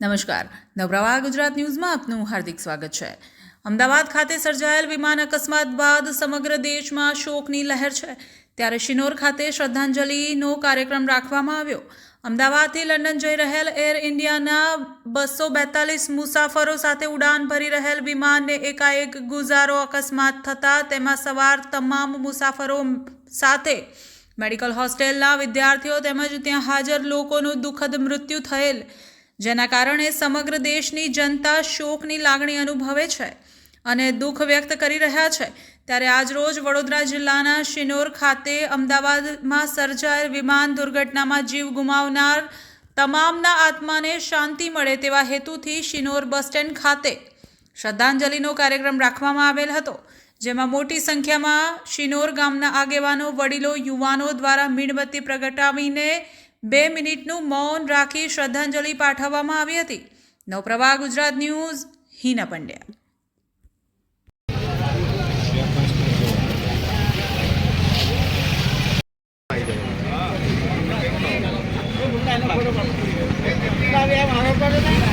નમસ્કાર. નવરાવા ગુજરાત ન્યૂઝમાં આપનું હાર્દિક સ્વાગત છે. અમદાવાદ ખાતે સર્જાયેલ વિમાન અકસ્માત બાદ સમગ્ર દેશમાં શોકની લહેર છે. ત્યારે શિનોર ખાતે શ્રદ્ધાંજલિનો કાર્યક્રમ રાખવામાં આવ્યો. અમદાવાદથી લંડન જઈ રહેલ એર ઇન્ડિયાના બસો બેતાલીસ મુસાફરો સાથે ઉડાન ભરી રહેલ વિમાનને એકાએક ગુજારો અકસ્માત થતાં તેમાં સવાર તમામ મુસાફરો સાથે મેડિકલ હોસ્ટેલના વિદ્યાર્થીઓ તેમજ ત્યાં હાજર લોકોનું દુઃખદ મૃત્યુ થયેલ જેના કારણે સમગ્ર દેશની જનતા શોકની લાગણી અનુભવે છે અને દુઃખ વ્યક્ત કરી રહ્યા છે. ત્યારે આજરોજ વડોદરા જિલ્લાના શિનોર ખાતે અમદાવાદમાં સર્જાયેલ વિમાન દુર્ઘટનામાં જીવ ગુમાવનાર તમામના આત્માને શાંતિ મળે તેવા હેતુથી શિનોર બસ સ્ટેન્ડ ખાતે શ્રદ્ધાંજલિનો કાર્યક્રમ રાખવામાં આવેલ હતો, જેમાં મોટી સંખ્યામાં શિનોર ગામના આગેવાનો, વડીલો, યુવાનો દ્વારા મીણબત્તી પ્રગટાવીને બે મિનિટનું મૌન રાખી શ્રદ્ધાંજલિ પાઠવવામાં આવી હતી. નવપ્રભા ગુજરાત ન્યૂઝ હિના પંડ્યા. મારો